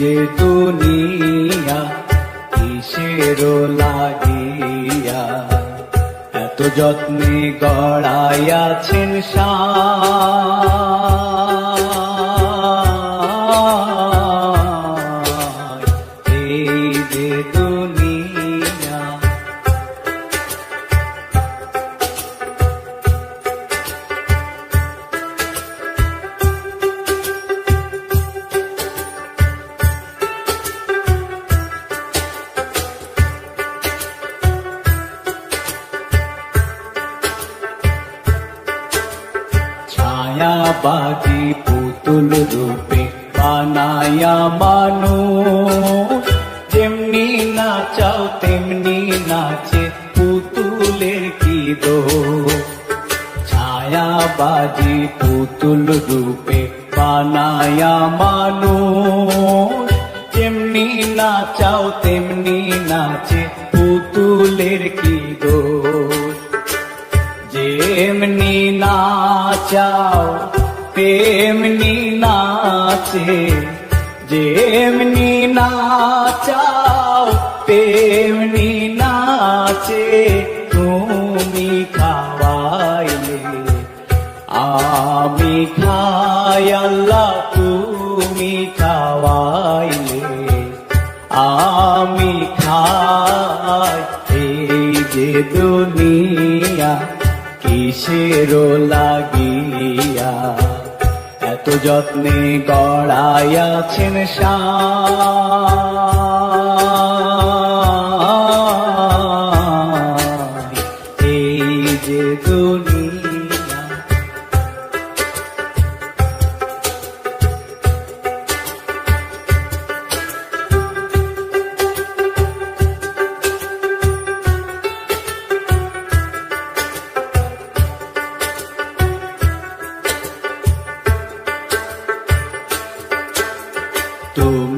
যে দুনিয়া কিসের লাগিয়া এত যত্নে গড়াইয়াছেন সায়। ছায়াবাদী পুতুল রূপে বানায়া মানুষ যেমনি নাচাও, তেমনি নাচে পুতুলের কি দোষ? ছায়াবাদী পুতুল রূপে বানায়া মানুষ যেমনি নাচাও, তেমনি নাচে পুতুলের কি দোষ? যেমনি নাচাও তেমনি নাচে যেমনি নাচাও তেমনি নাচে তুমি খাওয়াইলে আমি খাই আল্লাহ তুমি খাওয়াইলে আমি খাই এই যে দুনিয়া কিসের লাগিয়া এত যত্নে গড়াইয়াছেন সায়।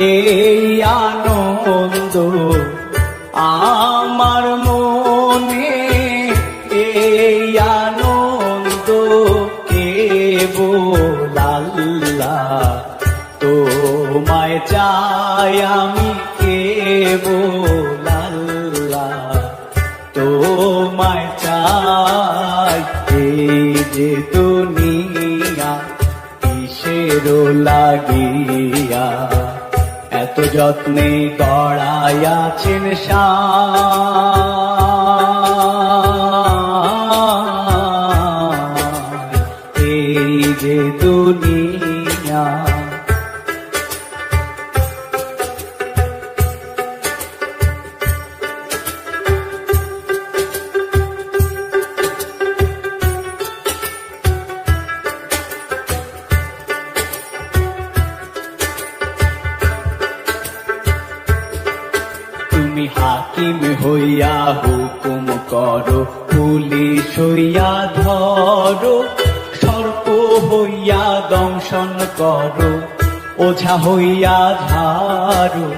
এই আনন্দ আমার মনে, এই আনন্দ কেবল আল্লাহ তোমায় চাই আমি কেবল আল্লাহ তোমায় চাই যে দুনিয়া কিসের লাগিয়া? এত যত্নে গড়াইয়াছেন সায়। হাকিম হইয়া হুকুম করো, পুলিশ হইয়া ধরো, সর্প হইয়া দংশন করো, ওঝা হইয়া ধারো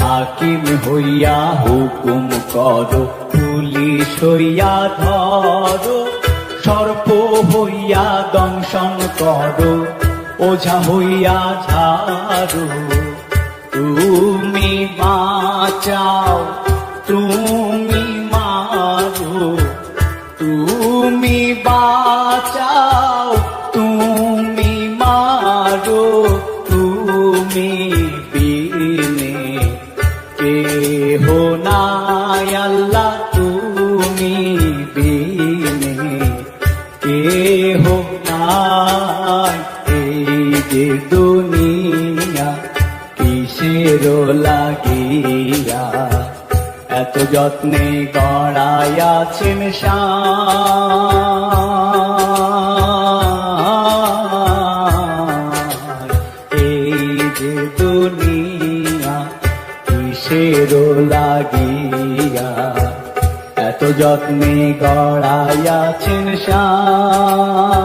হাকিম হইয়া হুকুম করো, পুলিশ হইয়া ধরো, সর্প হইয়া দংশন করো, ওঝা হইয়া ঝাড়ো। তুমি বাঁচাও, তুমি মারো, তুমি বাঁচাও, তুমি মারো, তুমি বিনে কে হো আল্লাহ, তুমি বিনে কে হো নাই। এই দুনিয়া তোদের লাগিয়া এত যত্নে গড়াইয়াছেন এই যে দুনিয়া কিসের লাগিয়া এত যত্নে গড়াইয়াছেন শাহ